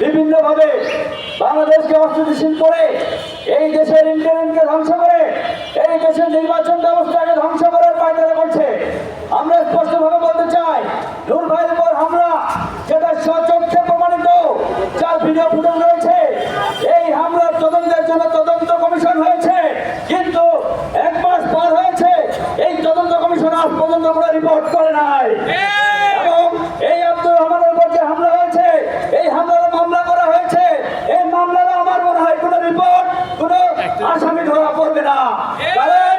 বিভিন্নভাবে বাংলাদেশকে অস্থিতিশীল করে এই দেশের ইন্টারনেটকে ধ্বংস করে, এই দেশের নির্বাচন ব্যবস্থাকে ধ্বংস করার পায়তারা করছে। আমরা স্পষ্টভাবে বলতে চাই, নূর ভাইয়ের উপর হামলা যেটা স্বচক্ষে প্রমাণিত, যার ভিডিও ফুটেজ রয়েছে, এই হামলার তদন্তের জন্য তদন্ত কমিশন হয়েছে। কিন্তু এক মাস পার হয়েছে, এই তদন্ত কমিশন আজ পর্যন্ত কোনো রিপোর্ট করে নাই এবং এই আব্দুল রহমানের উপর যে হামলা হয়েছে এই হামলার মামলা করা হয়েছে এই মামলার আমার মনে হয় কোনো রিপোর্ট কোনো আসামি ধরা পড়বে না কারণ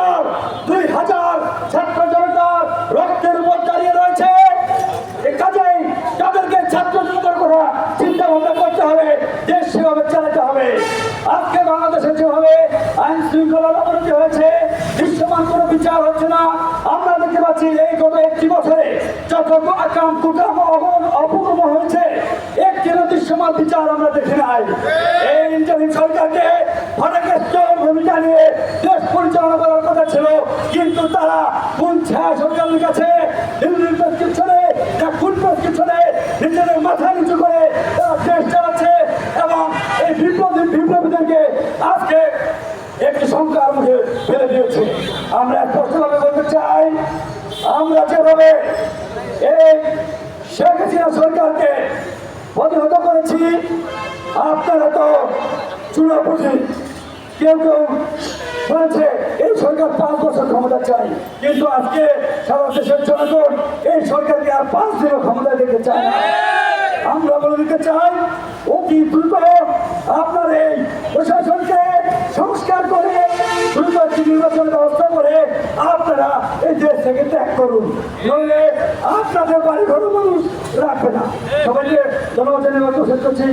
দেশ সেভাবে চালাতে হবে? আজকে বাংলাদেশে যেভাবে আইন শৃঙ্খলার অবনতি হয়েছে, দৃশ্যমান কোনো বিচার হচ্ছে না। আমরা দেখতে পাচ্ছি এই গত একটি বছরে যত আকাম কুকাম অপকর্ম হয়েছে, একটিরও দৃশ্যমান বিচার আমরা দেখি নাই। এই ইন্টারিম সরকারকে ফটাকেষ্ট ভূমিকা নিয়ে দেশ পরিচালনা করার কথা ছিল, কিন্তু তারা কোন ছায়া সরকারের কাছে দিল্লির প্রেসক্রিপশনে কোন প্রেসক্রিপশনে নিজেদের মাথা নিচু করে তারা দেশ চালাচ্ছে এবং এই বিপ্লবী বিপ্লবীদেরকে আজকে একটি সংখ্যার মুখে ফেলে দিয়েছে। আমরা স্পষ্টভাবে বলতে চাই, আমরা যেভাবে এই শেখ হাসিনা সরকারকে প্রতিহত করেছি, আপনারা তো চুনাপুজি, কেউ কেউ বলেছে এই সরকার পাঁচ বছর ক্ষমতা চাই। কিন্তু আজকে সারা দেশের জনগণ এই সরকারকে আর পাঁচ দিনও ক্ষমতা দিতে চায় আমরা বলে দিতে চাই, অতি দ্রুত আপনার এই প্রশাসনকে সংস্কার করে দ্রুত একটি নির্বাচন ব্যবস্থা করে আপনারা এই দেশ থেকে ত্যাগ করুন। নইলে আপনাদের বাড়ি ঘর মানুষ রাখবে না। সবাইকে জনগণের নির্বাচন শেষ করছি।